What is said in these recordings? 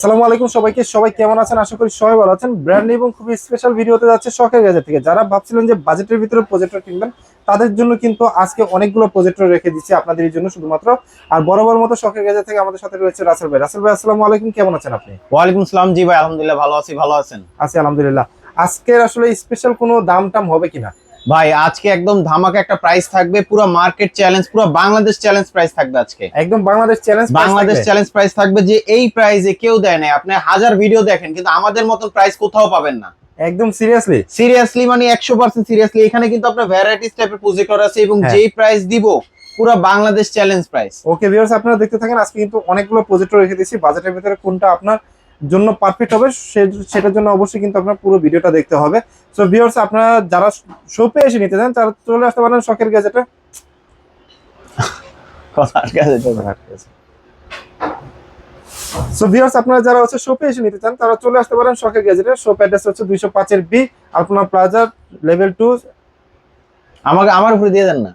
আসসালামু আলাইকুম সবাইকে। সবাই কেমন আছেন? আশা করি সবাই ভালো আছেন। ব্র্যান্ড এবং খুবই স্পেশাল ভিডিওতে যাচ্ছে শখের গ্যাজেট থেকে। যারা ভাবছিলেন যে বাজেটের ভিতরে প্রজেক্টর কিনবেন তাদের জন্য কিন্তু আজকে অনেকগুলো প্রজেক্টর রেখে দিচ্ছি আপনাদের জন্য শুধুমাত্র। আর বরাবর মতো শখের গ্যাজেট থেকে আমাদের সাথে রয়েছে রাসেল ভাই। রাসেল ভাই আসসালামু আলাইকুম। কেমন আছেন আপনি? ওয়ালাইকুম সালাম। জি ভাই আলহামদুলিল্লাহ ভালো আছি। ভালো আছেন? আছি আলহামদুলিল্লাহ। আজকের আসলে স্পেশাল কোনো দাম টাম হবে কিনা? ভাই আজকে একদম ধামাকা একটা প্রাইস থাকবে পুরো মার্কেট চ্যালেঞ্জ পুরো বাংলাদেশ চ্যালেঞ্জ প্রাইস থাকবে আজকে। একদম Bangladesh challenge Bangladesh challenge price থাকবে যে এই প্রাইসে কেউ দেয় না আপনি হাজার ভিডিও দেখেন কিন্তু আমাদের মতন প্রাইস কোথাও পাবেন না। একদম সিরিয়াসলি সিরিয়াসলি মানে একশো পার্সেন্ট সিরিয়াসলি এখানে কিন্তু আপনার ভ্যারাইটিস টাইপের প্রজেক্টর আছে এবং হ্যাঁ। যেই প্রাইস দিব পুরো Bangladesh challenge price okay viewers আপনারা দেখতে থাকেন আজকে কিন্তু অনেকগুলো প্রজেক্টর রেখে দিয়েছি। বাজেটের ভিতরে কোনটা আপনার জন্য পারফেক্ট হবে সেটার জন্য অবশ্যই কিন্তু আপনার পুরো ভিডিওটা দেখতে হবে। সো ভিউয়ার্স আপনারা যারা শপে এসে নিতে চান তারা চলে আসতে পারেন শখের গ্যাজেটে সো ভিউয়ার্স আপনারা যারা হচ্ছে শপে এসে নিতে চান তারা চলে আসতে পারেন শখের গ্যাজেটে শপ অ্যাড্রেস হচ্ছে দুইশো পাঁচের B Alpana plaza level two আমাকে আমার উপরে দিয়ে দেন না?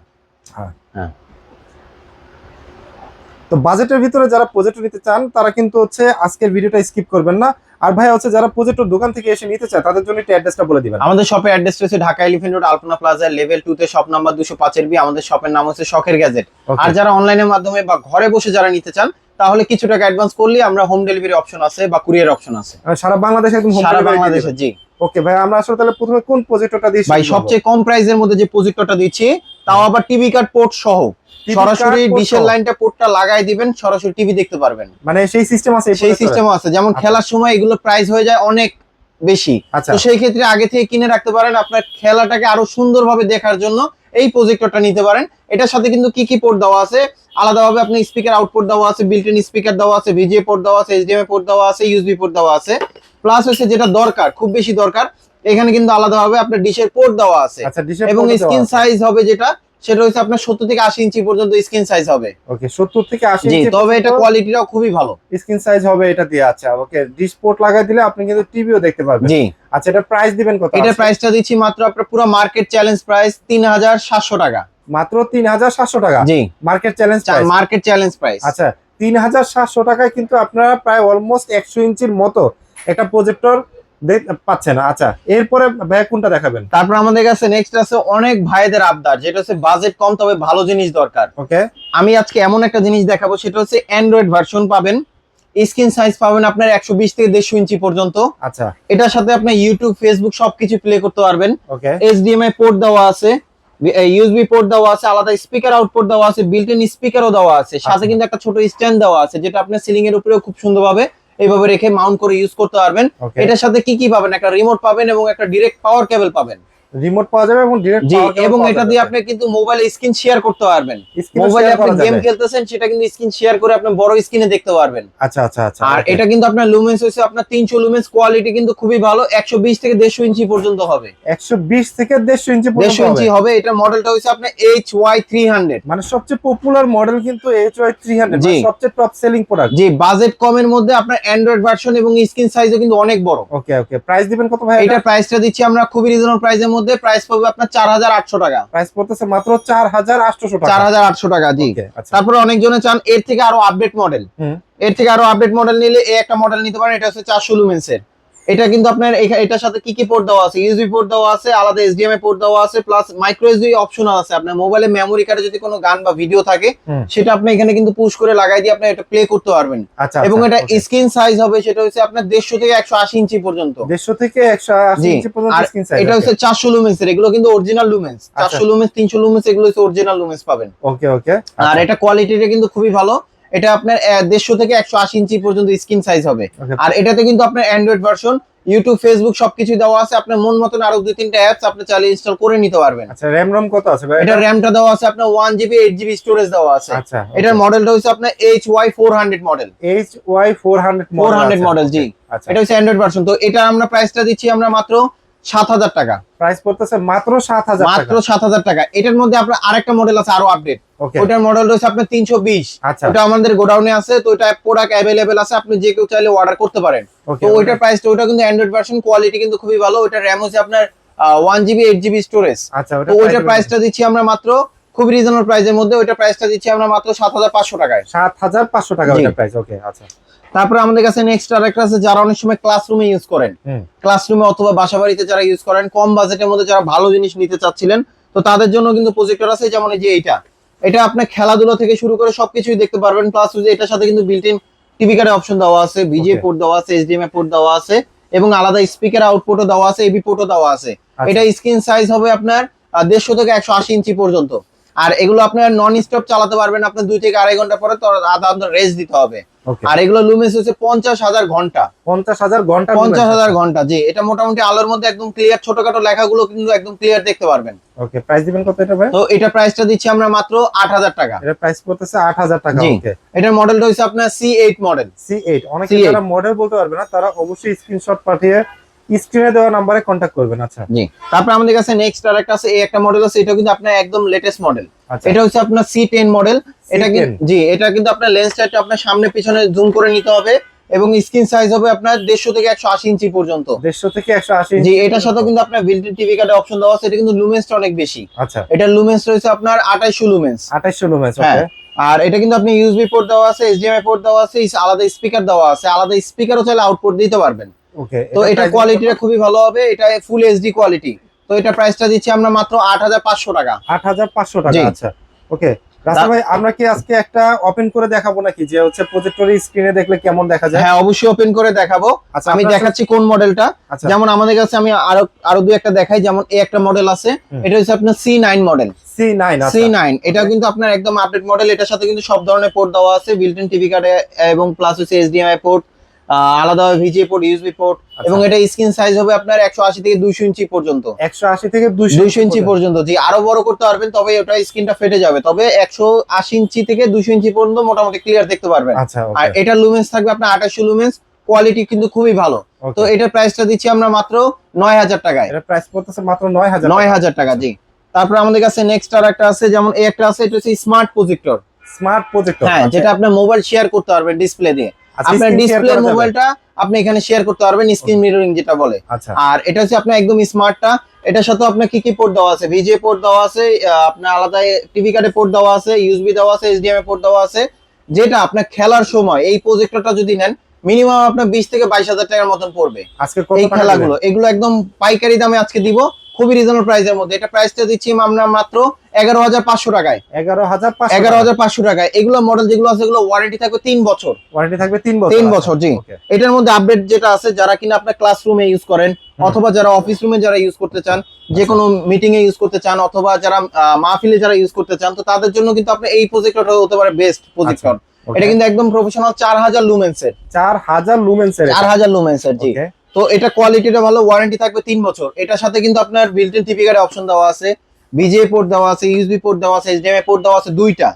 তো বাজেটের ভিতরে যারা প্রজেক্টর নিতে চান তারা কিন্তু হচ্ছে আজকের ভিডিওটা স্কিপ করবেন না। আর ভাই হচ্ছে যারা প্রজেক্টর দোকান থেকে এসে নিতে চায় তাদের জন্য একটু অ্যাড্রেসটা বলে দিবেন। আমাদের শপের অ্যাড্রেস রয়েছে Dhaka elephant road Alpana plaza level two তে শপ নাম্বার দুশো পাঁচের বি আমাদের শপের নাম হচ্ছে শখের গ্যাজেট আর যারা অনলাইনের মাধ্যমে বা ঘরে বসে যারা নিতে চান তাহলে কিছু টাকা অ্যাডভান্স করলে আমরা হোম ডেলিভারি অপশন আছে বা কুরিয়ার অপশন আছে। সারা বাংলাদেশে একদম সারা বাংলাদেশে জি। ওকে ভাই আমরা আসলে তাহলে প্রথমে কোন প্রজেক্টরটা দিয়ে ভাই সবচেয়ে কম প্রাইসের মধ্যে যে প্রজেক্টরটা দিচ্ছি তাও আবার টিভি কার্ড পোর্ট সহ। সরাসরি ডিশের লাইনটা পোর্টটা লাগাই দিবেন সরাসরি টিভি দেখতে পারবেন। মানে সেই সিস্টেম আছে সেই projector-এ? আছে। যেমন আচ্ছা। খেলার সময় এগুলো প্রাইস হয়ে যায় অনেক বেশি। আচ্ছা। তো সেই ক্ষেত্রে আগে থেকে কিনে রাখতে পারেন আপনার খেলাটাকে আরও সুন্দরভাবে দেখার জন্য। এই প্রজেক্টরটা নিতে পারেন। এটার সাথে কিন্তু কি কি পোর্ট দেওয়া আছে? আলাদাভাবে আপনি স্পিকার আউটপুট দেওয়া আছে বিল্ট ইন স্পিকার দেওয়া আছে ভিজিএ পোর্ট দেওয়া আছে এইচডিএমআই পোর্ট দেওয়া আছে ইউএসবি পোর্ট দেওয়া আছে। প্লাস হচ্ছে যেটা দরকার খুব বেশি দরকার এখানে কিন্তু আলাদাভাবে আপনার ডিশের পোর্ট দেওয়া আছে। আচ্ছা এবং স্ক্রিন সাইজ হবে যেটা সেটা হচ্ছে আপনার সত্তর থেকে আশি ইঞ্চি পর্যন্ত স্ক্রিন সাইজ হবে। ওকে 70 থেকে 80 ইঞ্চি তবে এটা কোয়ালিটিটাও খুবই ভালো। স্ক্রিন সাইজ হবে এটা দিয়ে আচ্ছা ওকে ডিসপোর্ট লাগাই দিলে আপনি কিন্তু টিভিও দেখতে পারবেন। জি। আচ্ছা এটা প্রাইস দিবেন কত আজকে? প্রাইসটা দিচ্ছি মাত্র আপনার পুরো মার্কেট চ্যালেঞ্জ প্রাইস তিন হাজার সাতশো টাকা। মাত্র 3700 টাকা? জি। Market challenge price market challenge price আচ্ছা তিন হাজার সাতশো টাকায় কিন্তু আপনারা প্রায় অলমোস্ট একশো ইঞ্চির মতো একটা প্রজেক্টর পাচ্ছেন আচ্ছা এরপরে ভাই কোনটা দেখাবেন? তারপর আমাদের কাছে নেক্সট আছে অনেক ভাইদের আবদার যেটা হচ্ছে বাজেট কম তবে ভালো জিনিস দরকার। ওকে আমি আজকে এমন একটা জিনিস দেখাবো সেটা হচ্ছে অ্যান্ড্রয়েড ভার্সন পাবেন। স্ক্রিন সাইজ পাবেন আপনার একশো বিশ থেকে দেড়শো ইঞ্চি পর্যন্ত। আচ্ছা। এটার সাথে আপনি ইউটিউব ফেসবুক সবকিছু প্লে করতে পারবেন। ওকে এইচডিএমআই পোর্ট দেওয়া আছে ইউএসবি পোর্ট দেওয়া আছে আলাদা স্পিকার আউটপুট দেওয়া আছে বিল্ট ইন স্পিকারও দেওয়া আছে। সাথে আচ্ছা। কিন্তু একটা ছোট স্ট্যান্ড দেওয়া আছে যেটা আপনার সিলিং এর উপরেও খুব সুন্দরভাবে এইভাবে রেখে মাউন্ট করে ইউজ করতে পারবেন। এটার সাথে কি কি পাবেন? একটা রিমোট পাবেন এবং একটা ডিরেক্ট পাওয়ার কেবল পাবেন। রিমোট পাওয়া যাবে এবং ডিরেক্ট জি এবং এটা দিয়ে আপনি কিন্তু মোবাইলে স্ক্রিন শেয়ার করতে পারবেন। মোবাইলে আপনি গেম খেলতেছেন সেটা কিন্তু স্ক্রিন শেয়ার করে আপনি বড় স্ক্রিনে দেখতে পারবেন। আচ্ছা আচ্ছা আচ্ছা আর এটা কিন্তু আপনার লুমেন্স হচ্ছে আপনার তিনশো লুমেন্স কোয়ালিটি কিন্তু খুবই ভালো একশো বিশ থেকে দেড়শো ইঞ্চি পর্যন্ত হবে। 120 থেকে 150 ইঞ্চি পর্যন্ত ইঞ্চি হবে। এটার মডেলটা হচ্ছে আপনার এইচ ওয়াই থ্রি হান্ড্রেড মানে সবচেয়ে পপুলার মডেল কিন্তু HY 300 জি। মানে সবচেয়ে টপ সেলিং প্রোডাক্ট জি বাজেট কমের মধ্যে আপনার অ্যান্ড্রয়েড ভার্সন এবং স্ক্রিন সাইজও কিন্তু অনেক বড়। ওকে ওকে প্রাইস দিবেন কত ভাই এটার প্রাইসটা দিচ্ছি আমরা খুবই রিজনেবল প্রাইসের মধ্যে। প্রাইস পড়বে আপনার চার হাজার আটশো টাকা। প্রাইস পড়তেছে মাত্র চার হাজার আটশো চার হাজার আটশো টাকা জি। আচ্ছা। তারপরে অনেকজনে চান এর থেকে আরও আপডেট মডেল এর থেকে আরও আপডেট মডেল নিলে এই একটা মডেল নিতে পারেন এটা হচ্ছে চারশো লুমেন্সের এটা কিন্তু আপনার এটার সাথে কি কি পোর্ট দেওয়া আছে? ইউএসবি পোর্ট দেওয়া আছে আলাদা এইচডিএমআই পোর্ট দেওয়া আছে প্লাস মাইক্রো এসডি অপশন আছে আপনার। মোবাইলে মেমোরি কার্ডে যদি কোনো গান বা ভিডিও থাকে সেটা আপনি এখানে কিন্তু পুশ করে লাগাই দিয়ে আপনি এটা প্লে করতে পারবেন। আচ্ছা এবং আচ্ছা, এটা স্ক্রিন সাইজ হবে সেটা হচ্ছে আপনার দেড়শো থেকে একশো আশি ইঞ্চি পর্যন্ত। 150 থেকে 180 ইঞ্চি পর্যন্ত স্ক্রিন সাইজ এটা হচ্ছে চারশো লুমেন্স এর এগুলো কিন্তু অরিজিনাল লুমেন্স আচ্ছা। চারশো লুমেন্স তিনশো লুমেন্স এগুলো হচ্ছে অরিজিনাল লুমেন্স পাবেন। ওকে ওকে আর এটা কোয়ালিটিটা কিন্তু খুবই ভালো। এটা আপনার দেড়শো থেকে একশো আশি ইঞ্চি পর্যন্ত স্ক্রিন সাইজ হবে। আর এটাতে কিন্তু আপনার অ্যান্ড্রয়েড ভার্সন ইউটিউব ফেসবুক সবকিছু দেওয়া আছে। আপনার মন মতন আরও দুই তিনটা অ্যাপস আপনি চালিয়ে ইনস্টল করে নিতে পারবেন। আচ্ছা র্যাম রম কত আছে ভাই? এটা র্যামটা দেওয়া আছে আপনার one GB eight GB storage দেওয়া আছে। আচ্ছা এটার মডেলটা হচ্ছে আপনার H Y four hundred model HY 400 four hundred model জি। আচ্ছা। এটা হচ্ছে অ্যান্ড্রয়েড ভার্সন তো এটা আমরা প্রাইসটা দিচ্ছি আমরা মাত্র সাত হাজার টাকা। প্রাইস পড়তেছে মাত্র 7000 মাত্র টাকা। সাত হাজার টাকা। এটার মধ্যে আপনার আরেকটা মডেল আছে আরও আপডেট ওটার মডেল রয়েছে আপনার তিনশো বিশ। আচ্ছা। ওটা আমাদের গোডাউনে আছে তো ওটা প্রোডাক্ট অ্যাভেলেবেল আছে আপনি যে কেউ চাইলে অর্ডার করতে পারেন। তো ওইটার প্রাইসটা ওটা কিন্তু অ্যান্ড্রয়েড ভার্সন কোয়ালিটি কিন্তু খুবই ভালো। র্যাম হচ্ছে আপনার one GB eight GB storage আচ্ছা তো ওইটার প্রাইসটা দিচ্ছি আমরা মাত্র খুব রিজনেবল প্রাইসের মধ্যে প্রাইসটা দিচ্ছি আমরা মাত্র সাত হাজার পাঁচশো টাকায়। 7500 টাকা জি। ওটার প্রাইস ওকে আচ্ছা। তারপরে আমাদের কাছে নেক্সট আরেকটা আছে যারা অনেক সময় ক্লাসরুমে ইউজ করেন। ক্লাসরুমে অথবা বাসা বাড়িতে যারা ইউজ করেন কম বাজেটের মধ্যে যারা ভালো জিনিস নিতে চাচ্ছিলেন তো তাদের জন্য কিন্তু প্রজেক্টর আছে যেমন এই যে এইটা। এটা আপনার খেলাধুলা থেকে শুরু করে সবকিছুই দেখতে পারবেন। প্লাস এটার সাথে কিন্তু বিল্ট ইন টিভি কার্ডের অপশন দেওয়া আছে ভিজিএ পোর্ট দেওয়া আছে এইচডিএমআই পোর্ট দেওয়া আছে এবং আলাদা স্পিকার আউটপুটও দেওয়া আছে এবি পোর্টও দেওয়া আছে। আচ্ছা। এটা স্ক্রিন সাইজ হবে আপনার দেড়শো থেকে একশো আশি ইঞ্চি পর্যন্ত। আর এগুলো আপনার নন স্টপ চালাতে পারবেন আপনার দুই থেকে আড়াই ঘণ্টা পরে তো আধা ঘণ্টা রেস্ট দিতে হবে। আর এগুলো লুমেন্স হচ্ছে পঞ্চাশ হাজার ঘণ্টা। পঞ্চাশ হাজার ঘণ্টা পঞ্চাশ হাজার ঘণ্টা জি। এটা মোটামুটি আলোর মধ্যে একদম ক্লিয়ার ছোটখাটো লেখাগুলো কিন্তু একদম ক্লিয়ার দেখতে পারবেন। ওকে প্রাইস দিবেন কত এটা ভাই? তো এটা প্রাইসটা দিচ্ছি আমরা মাত্র আট হাজার টাকা। এটা প্রাইস আট হাজার টাকা জি। ওকে এটার মডেলটা হচ্ছে আপনার মডেল অনেকে যারা মডেল বলতে পারবে না তারা অবশ্যই স্ক্রিনশট পাঠিয়ে স্ক্রিনে দেওয়া নাম্বারে কন্ট্যাক্ট করবেন আচ্ছা। জি। তারপর আমাদের কাছে নেক্সট আর একটা আছে এই একটা মডেল আছে এটা কিন্তু আপনার একদম লেটেস্ট মডেল আচ্ছা। এটা হচ্ছে আপনার সি টেন মডেল এটা কিন্তু জি এটা কিন্তু আপনার লেন্সটা আপনার সামনে পিছনে জুম করে নিতে হবে এবং স্ক্রিন সাইজ হবে আপনার দেড়শো থেকে একশো আশি ইঞ্চি পর্যন্ত। দেড়শো থেকে একশো আশি জি এটার সাথে কিন্তু আপনার বিল্ট টিভি কার্ডের অপশন দেওয়া আছে এটা কিন্তু লুমেন্সটা অনেক বেশি। আচ্ছা। এটা লুমেন্স রয়েছে আপনার আঠাইশো লুমেন্স আঠাইশশো লুমেন্স হ্যাঁ। ওকে আর এটা কিন্তু আপনি ইউএসবি পোর্ট দেওয়া আছে এইচডিএমআই পোর্ট দেওয়া আছে আলাদা স্পিকার দেওয়া আছে আলাদা স্পিকারও চাইলে আউটপুট দিতে পারবেন। ওকে তো এটা কোয়ালিটিটা খুবই ভালো হবে এটা ফুল এইচডি কোয়ালিটি তো এটা প্রাইসটা দিচ্ছি আমরা মাত্র আট হাজার পাঁচশো টাকা। আট হাজার পাঁচশো টাকা আচ্ছা। ওকে রাসেল ভাই আমরা কি আজকে একটা ওপেন করে দেখাবো নাকি? যে হচ্ছে স্ক্রিনে দেখলে কেমন দেখা যায়? হ্যাঁ অবশ্যই ওপেন করে দেখাবো। আচ্ছা আমি দেখাচ্ছি কোন মডেলটা আচ্ছা। যেমন আমাদের কাছে আমি আরও আরও দুই একটা দেখাই যেমন এই একটা মডেল আছে। এটা হচ্ছে আপনার C nine model C nine C nine এটা কিন্তু আপনার একদম আপডেট মডেল এটার সাথে কিন্তু সব ধরনের পোর্ট দেওয়া আছে বিল্ট ইন টিভি কার্ডে এবং প্লাস হচ্ছে এইচডিএমআই পোর্ট আলাদা ভিজিএ পোর্ট ইউএসবি পোর্ট আচ্ছা। এবং এটা স্ক্রিন সাইজ হবে আপনার একশো আশি থেকে দুইশো ইঞ্চি পর্যন্ত। একশো আশি থেকে দুইশো ইঞ্চি পর্যন্ত। জি আরও বড় করতে পারবেন তবে ওটা স্ক্রিনটা ফেটে যাবে। তবে একশো আশি ইঞ্চি থেকে দুইশো ইঞ্চি পর্যন্ত মোটামুটি ক্লিয়ার দেখতে পারবেন। আচ্ছা আর এটা লুমেন্স থাকবে আপনার আঠাশশো লুমেন্স কোয়ালিটি কিন্তু খুবই ভালো। তো এটার প্রাইসটা দিচ্ছি আমরা মাত্র নয় হাজার টাকায়। এটা প্রাইস পড়তেছে মাত্র নয় হাজার নয় হাজার টাকা জি। তারপর আমাদের কাছে নেক্সট আর একটা আছে যেমন এই একটা আছে এটা হচ্ছে স্মার্ট প্রজেক্টর স্মার্ট প্রজেক্টর হ্যাঁ যেটা আপনার মোবাইল শেয়ার করতে পারবেন ডিসপ্লে দিয়ে। আচ্ছা, আপনার ডিসপ্লে মোবাইলটা আপনি এখানে শেয়ার করতে পারবেন স্ক্রিন মিররিং যেটা বলে। আচ্ছা। আর এটা হচ্ছে আপনার একদম স্মার্টটা এটার সাথে আপনার কি কি পোর্ট দেওয়া আছে? পোর্ট দেওয়া আছে আপনার আলাদা টিভি কার্ডে পোর্ট দেওয়া আছে ইউএসবি দেওয়া আছে এইচডিএমআই পোর্ট দেওয়া আছে। যেটা আপনার খেলার সময় এই প্রজেক্টরটা যদি নেন মিনিমাম আপনার বিশ থেকে বাইশ হাজার টাকার মতন পড়বে। আজকে এই খেলাগুলো এগুলো একদম পাইকারি দামে আজকে দিব। খুবই রিজনেবল প্রাইসের মধ্যে। এটা প্রাইসটা দিচ্ছি আমরা মাত্র এগারো হাজার পাঁচশো টাকায়। এগারো হাজার এগারো হাজার পাঁচশো টাকায়। এগুলো মডেল যেগুলো আছে এগুলো ওয়ারেন্টি থাকবে তিন বছর। ওয়ারেন্টি থাকবে তিন বছর তিন আচ্ছা, বছর, জি। এটার মধ্যে আপডেট যেটা আছে যারা কিনা আপনার ক্লাসরুমে ইউজ করেন অথবা যারা অফিস রুমে যারা ইউজ করতে চান যে কোনো মিটিং এ ইউজ করতে চান অথবা যারা মাহফিলে যারা ইউজ করতে চান তো তাদের জন্য কিন্তু আপনি এই প্রজেক্টরটা হতে পারে বেস্ট প্রজেক্টর এটা কিন্তু একদম প্রফেশনাল চার হাজার লুমেন্সের চার হাজার লুমেন্সের চার হাজার লুমেন্সের জি. তো এটা কোয়ালিটিটা ভালো ওয়ারেন্টি থাকবে তিন বছর। এটার সাথে কিন্তু আপনার বিল্ট ইন টিভি কার্ডে অপশন দেওয়া আছে বিজিএ পোর্ট দেওয়া আছে ইউএসবি পোর্ট দেওয়া আছে এইচডিএমআই পোর্ট দেওয়া আছে দুইটা।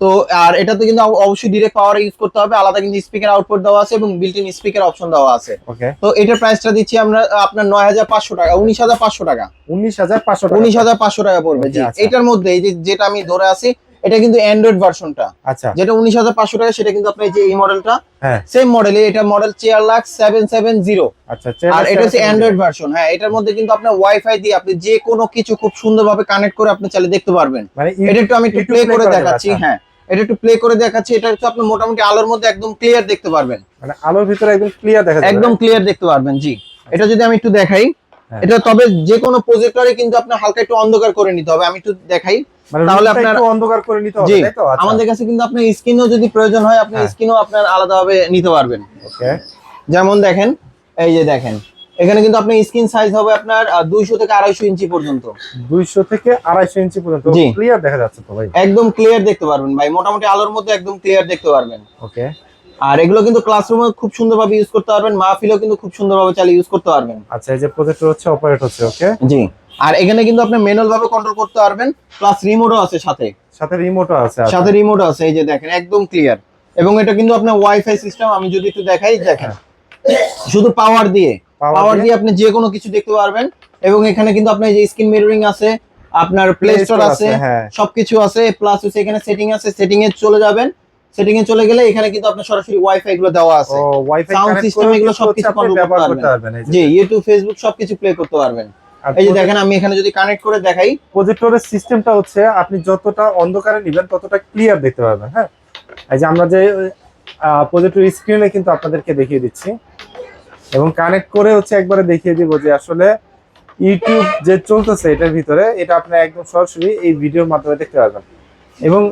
তো আর এটাতে কিন্তু অব- অবশ্যই ডিরেক্ট পাওয়ার ইউজ করতে হবে আলাদা কিন্তু স্পিকার আউটপুট দেওয়া আছে এবং বিল্ট ইন স্পিকার অপশন দেওয়া আছে। ওকে। তো এটার প্রাইসটা দিচ্ছি আমরা আপনার নয় হাজার পাঁচশো টাকা উনিশ হাজার পাঁচশো টাকা। উনিশ হাজার পাঁচশো উনিশ হাজার পাঁচশো টাকা পড়বে জি। আচ্ছা। এটার মধ্যে এই যে যেটা আমি ধরে আছি এটা কিন্তু অ্যান্ড্রয়েড ভার্সনটা আচ্ছা। যেটা উনিশ হাজার পাঁচশো টাকা সেটা কিন্তু আপনার এই যে এই মডেলটা হ্যাঁ। সেম মডেলে এটা মডেল চেয়ার লাখ সেভেন সেভেন জিরো আচ্ছা আর এটা হচ্ছে অ্যান্ড্রয়েড ভার্সন হ্যাঁ এটার মধ্যে কিন্তু আপনার ওয়াইফাই দিয়ে আপনি যে কোনো কিছু খুব সুন্দরভাবে কানেক্ট করে আপনি চাইলে দেখতে পারবেন। মানে এটা একটু আমি একটু প্লে করে দেখাচ্ছি আচ্ছা। হ্যাঁ। এটা একটু প্লে করে দেখাচ্ছি এটা হচ্ছে আপনি মোটামুটি আলোর মধ্যে একদম ক্লিয়ার দেখতে পারবেন। মানে আলোর ভিতরে একদম ক্লিয়ার দেখা যাবে। একদম ক্লিয়ার দেখতে পারবেন জি। এটা যদি আমি একটু দেখাই হ্যাঁ। এটা তবে যে কোনো প্রজেক্টরে কিন্তু আপনার হালকা একটু অন্ধকার করে নিতে হবে। আমি একটু দেখাই। তাহলে তাহলে আপনার- অন্ধকার করে নিতে হবে তাই তো? আচ্ছা। আমাদের কাছে কিন্তু আপনার স্ক্রিনও যদি প্রয়োজন হয় আপনি হ্যাঁ। স্ক্রিনও আপনার আলাদাভাবে নিতে পারবেন। ওকে। যেমন দেখেন এই যে দেখেন এখানে কিন্তু আপনার স্ক্রিন সাইজ হবে আপনার দুইশো থেকে আড়াইশো ইঞ্চি পর্যন্ত। 200 থেকে 250 ইঞ্চি পর্যন্ত। ক্লিয়ার দেখা যাচ্ছে তো ভাই? একদম ক্লিয়ার দেখতে পারবেন ভাই। মোটামুটি আলোর মধ্যে একদম ক্লিয়ার দেখতে পারবেন। ওকে। আর এগুলো কিন্তু ক্লাসরুমে খুব সুন্দরভাবে ইউজ করতে পারবেন। মাহফিলেও কিন্তু খুব সুন্দরভাবে চালিয়ে ইউজ করতে পারবেন। আচ্ছা এই যে প্রজেক্টর হচ্ছে অপারেট হচ্ছে ওকে জি। আর এখানে কিন্তু আপনি ম্যানুয়াল ভাবে কন্ট্রোল করতে পারবেন প্লাস রিমোটও আছে সাথে। সাথে রিমোটও আছে আচ্ছা। সাথে রিমোট আছে এই যে দেখেন একদম ক্লিয়ার এবং এটা কিন্তু আপনার ওয়াইফাই সিস্টেম আমি যদি একটু দেখাই দেখেন। শুধু পাওয়ার দিয়ে। পাওয়ার দিয়ে? আপনি যে কোনো কিছু দেখতে পারবেন। এবং এখানে কিন্তু আপনার যে স্ক্রিন মিররিং আছে আপনার প্লে স্টোর আছে হ্যাঁ। সবকিছু আছে প্লাস হচ্ছে এখানে সেটিং আছে সেটিং এ চলে যাবেন। সেটিং এ চলে গেলে এখানে কিন্তু আপনার সরাসরি ওয়াইফাই গুলো দেওয়া আছে। system করে এগুলো সবকিছু control করতে। পারবেন। জি ইউটিউব ফেসবুক সবকিছু প্লে করতে পারবেন। এই যে দেখেন আমি এখানে যদি কানেক্ট করে দেখাই। প্রজেক্টরের সিস্টেমটা হচ্ছে আপনি যতটা অন্ধকারে নেবেন ততটা ক্লিয়ার দেখতে পারবেন হ্যাঁ? এই যে আমরা যে প্রজেক্টর স্ক্রিনে কিন্তু আপনাদেরকে দেখিয়ে দিচ্ছি। এবং কানেক্ট করে হচ্ছে একবারে দেখিয়ে দিব যে আসলে ইউটিউব যে চলতেছে এটার ভিতরে এটা আপনি একদম সরাসরি এই ভিডিওর মাধ্যমে দেখতে পারবেন। এবং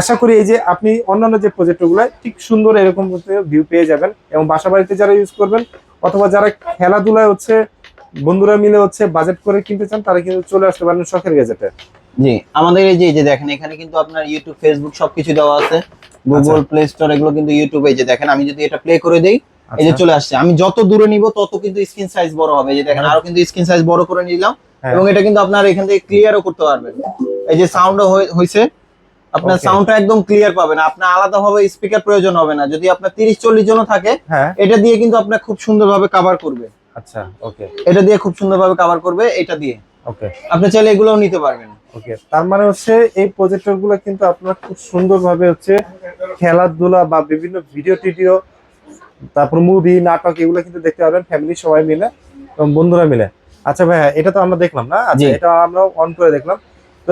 আশা করি এই যে আপনি অন্যান্য যে প্রজেক্টগুলো ঠিক সুন্দর এরকম ভিউ পেয়ে যাবেন। এবং বাসা বাড়িতে যারা ইউজ করবেন অথবা যারা খেলাধুলায় হচ্ছে বন্ধুরা মিলে হচ্ছে বাজেট করে কিনতে চান তারা কিন্তু চলে আসতে পারেন শখের গ্যাজেটে জি আমাদের এই যে দেখেন এখানে কিন্তু আপনার ইউটিউব ফেসবুক সবকিছু দেওয়া আছে। গুগল প্লে স্টোর এগুলো কিন্তু ইউটিউবে এই যে দেখেন আমি যদি এটা প্লে করে দেই এই যে আচ্ছা। চলে আসছে। আমি যত দূরে নিব তত কিন্তু স্ক্রিন সাইজ বড় হবে। এই যে দেখেন আরও কিন্তু স্ক্রিন সাইজ বড় করে নিলাম। হ্যাঁ। এবং এটা কিন্তু আপনার এখান থেকে ক্লিয়ারও করতে পারবেন। এই যে সাউন্ডও হয়েছে আপনার সাউন্ডটা একদম ক্লিয়ার পাবেন। আপনার আলাদাভাবে স্পিকার প্রয়োজন হবে না। যদি আপনার তিরিশ চল্লিশ জনও থাকে হ্যাঁ। এটা দিয়ে কিন্তু আপনার খুব সুন্দরভাবে কভার করবে। আচ্ছা ওকে এটা দিয়ে খুব সুন্দরভাবে কভার করবে এটা দিয়ে। ওকে আপনি চাইলে এগুলোও নিতে পারবেন। ওকে তার মানে হচ্ছে এই প্রজেক্টরগুলো কিন্তু আপনারা খুব সুন্দরভাবে হচ্ছে খেলাধুলা বা বিভিন্ন ভিডিও টিডিও তারপর মুভি নাটক এগুলো কিন্তু দেখতে পারবেন ফ্যামিলি সবাই মিলে এবং বন্ধুরা মিলে। আচ্ছা ভাইয়া এটা তো আমরা দেখলাম না? আচ্ছা এটা আমরা অন করে দেখলাম। তো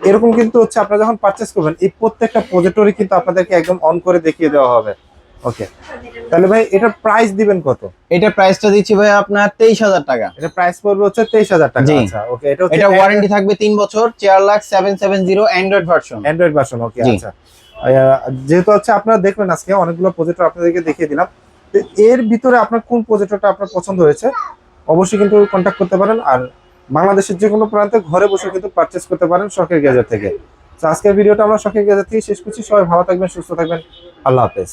এরকম কিন্তু হচ্ছে আপনারা যখন পারচেস করবেন এই প্রত্যেকটা প্রজেক্টরই কিন্তু আপনাদেরকে একদম অন করে দেখিয়ে দেওয়া হবে। ওকে তাহলে ভাই এটার প্রাইস দিবেন কত? এটা প্রাইসটা দিচ্ছি ভাই আপনার তেইশ হাজার টাকা। এটা প্রাইস পড়বে হচ্ছে তেইশ হাজার টাকা। আচ্ছা ওকে এটা এটা ওয়ারেন্টি থাকবে তিন বছর চার lakh seven seven zero Android version Android version okay আচ্ছা। যেহেতু হচ্ছে আপনারা দেখলেন আজকে অনেকগুলো প্রজেক্টর আপনাদেরকে দেখিয়ে দিলাম এর ভিতরে আপনার কোন প্রজেক্টরটা আপনার পছন্দ হয়েছে অবশ্যই কিন্তু কন্ট্যাক্ট করতে পারেন আর বাংলাদেশের যে কোনো প্রান্তে ঘরে বসে কিন্তু পারচেস করতে পারেন শখের গ্যাজেট থেকে। তো আজকের ভিডিওটা আমরা শখের গ্যাজেট থেকে শেষ করছি। সবাই ভালো থাকবেন সুস্থ থাকবেন। আল্লাহ হাফেজ।